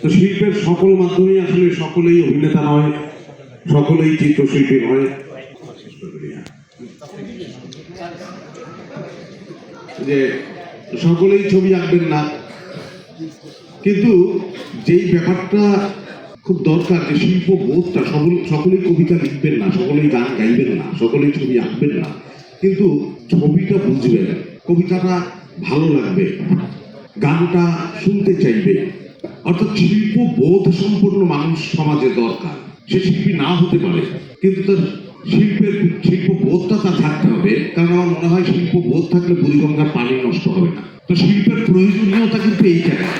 তো শিল্পের সকল মাধ্যমেই আসলে সকলেই অভিনেতা নয়, সকলেই চিত্রশিল্পী নয়। যে সকলেই ছবি আঁকবেন না। কিন্তু যেই ব্যাপারটা খুব দরকার, যে শিল্প বোধটা, সকল সকলেই কবিতা লিখবেন না, সকলেই গান গাইবেন না, সকলেই ছবি আঁকবেন না। কিন্তু ছবিটা বুঝবেন, কবিতাটা ভালো লাগবে, গানটা শুনতে চাইবে। অর্থাৎ শিল্প বোধ সম্পন্ন মানুষ সমাজে দরকার। সে শিল্পী না হতে পারে, কিন্তু তার শিল্পের শিল্প বোধটা তার থাকতে হবে। কারণ আমার মনে হয় শিল্প বোধ থাকলে বুড়িগঙ্গার পানি নষ্ট হবে না। তো শিল্পের প্রয়োজনীয়তা কিন্তু এই জায়গায়।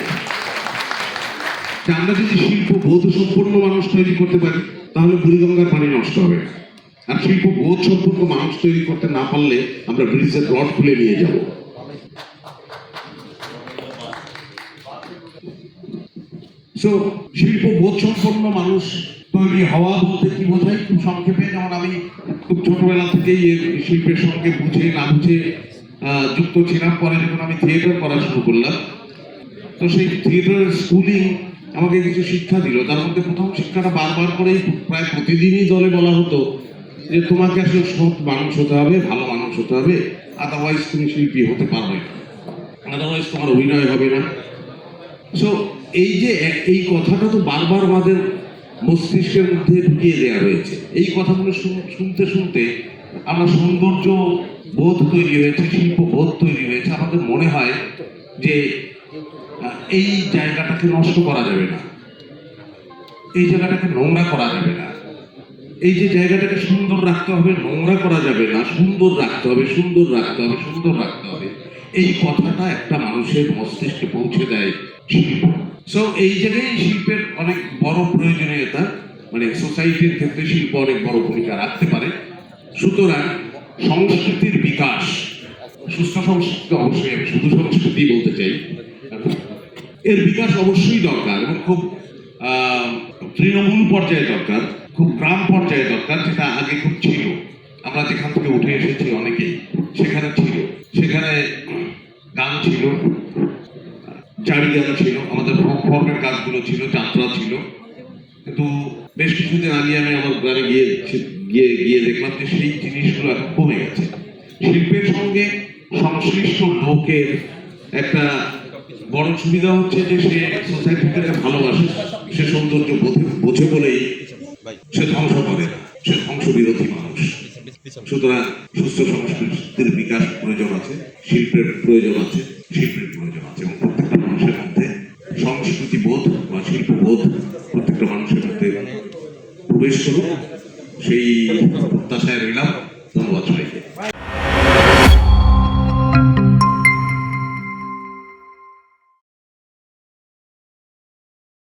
আমরা যদি শিল্প বোধ সম্পন্ন মানুষ তৈরি করতে পারি, তাহলে বুড়িগঙ্গার পানি নষ্ট হবে আর শিল্প বোধ সম্পন্ন মানুষ তৈরি করতে না পারলে আমরা ব্রিজের রড খুলে নিয়ে যাব। সো শিল্প বোধ সম্পন্ন মানুষ তৈরি হওয়া বলতে কি বোঝায়? খুব সংক্ষেপে, যেমন আমি খুব ছোটবেলা থেকেই শিল্পের সঙ্গে বুঝে, না বুঝে যুক্ত ছিলাম। পরে যখন আমি থিয়েটার করা শুরু করলাম, তো সেই থিয়েটারের স্কুলিং আমাকে কিছু শিক্ষা দিল। তার মধ্যে প্রথম শিক্ষাটা বারবার করেই প্রায় প্রতিদিনই দলে বলা হতো যে, তোমাকে আসলে সৎ মানুষ হতে হবে, ভালো মানুষ হতে হবে আদারওয়াইজ তুমি শিল্পী হতে পারবে আদারওয়াইজ তোমার অভিনয় হবে না। সো এই যে এই কথাটা তো বারবার আমাদের মস্তিষ্কের মধ্যে ঢুকিয়ে দেওয়া হয়েছে এই কথাগুলো শুন- শুনতে শুনতে আমরা সৌন্দর্য বোধ তৈরি হয়েছে, শিল্প বোধ তৈরি হয়েছে। আমাদের মনে হয় যে এই জায়গাটাকে নষ্ট করা যাবে না। এই জায়গাটাকে নোংরা করা যাবে না। এই যে জায়গাটাকে সুন্দর রাখতে হবে, নোংরা করা যাবে না। সুন্দর রাখতে হবে, সুন্দর রাখতে হবে, সুন্দর রাখতে হবে। এই কথাটা একটা মানুষের মস্তিষ্কে পৌঁছে দেয় শিল্প। সো এই জায়গায় শিল্পের অনেক বড় প্রয়োজনীয়তা মানে সোসাইটির ক্ষেত্রে শিল্প অনেক বড় ভূমিকা রাখতে পারে। সুতরাং সংস্কৃতির বিকাশ, সুস্থ সংস্কৃতি অবশ্যই আমি শুধু সংস্কৃতি বলতে চাই। এর বিকাশ অবশ্যই দরকার এবং খুব তৃণমূল পর্যায়ে দরকার, খুব গ্রাম পর্যায়ে দরকার, যেটা আগে খুব ছিল। আমরা যেখান থেকে উঠে এসেছি অনেকেই, সেখানে ছিল। সেখানে গান ছিল জারি গান ছিল, আমাদের ফর্মের কাজগুলো ছিল, যাত্রা ছিল। কিন্তু বেশ কিছুদিন আগে আমি আমার গ্রামে গিয়ে গিয়ে গিয়ে দেখলাম যে সেই জিনিসগুলো এখন কমে গেছে। শিল্পের সঙ্গে সংশ্লিষ্ট লোকের একটা বড় সুবিধা হচ্ছে যে সে সোসাইটিটাকে ভালোবাসে। সে সৌন্দর্য বোঝে বলেই সে ধ্বংস করে। সে ধ্বংস বিরোধী মানুষ। সুতরাং সুস্থ সংস্কৃতির বিকাশ প্রয়োজন আছে, শিল্পের প্রয়োজন আছে, শিল্পের প্রয়োজন আছে এবং প্রত্যেকটা মানুষের মধ্যে সংস্কৃতি বোধ বা শিল্প বোধ প্রত্যেকটা মানুষের মধ্যে প্রবেশ করুক। সেই প্রত্যাশায় রইলাম। ধন্যবাদ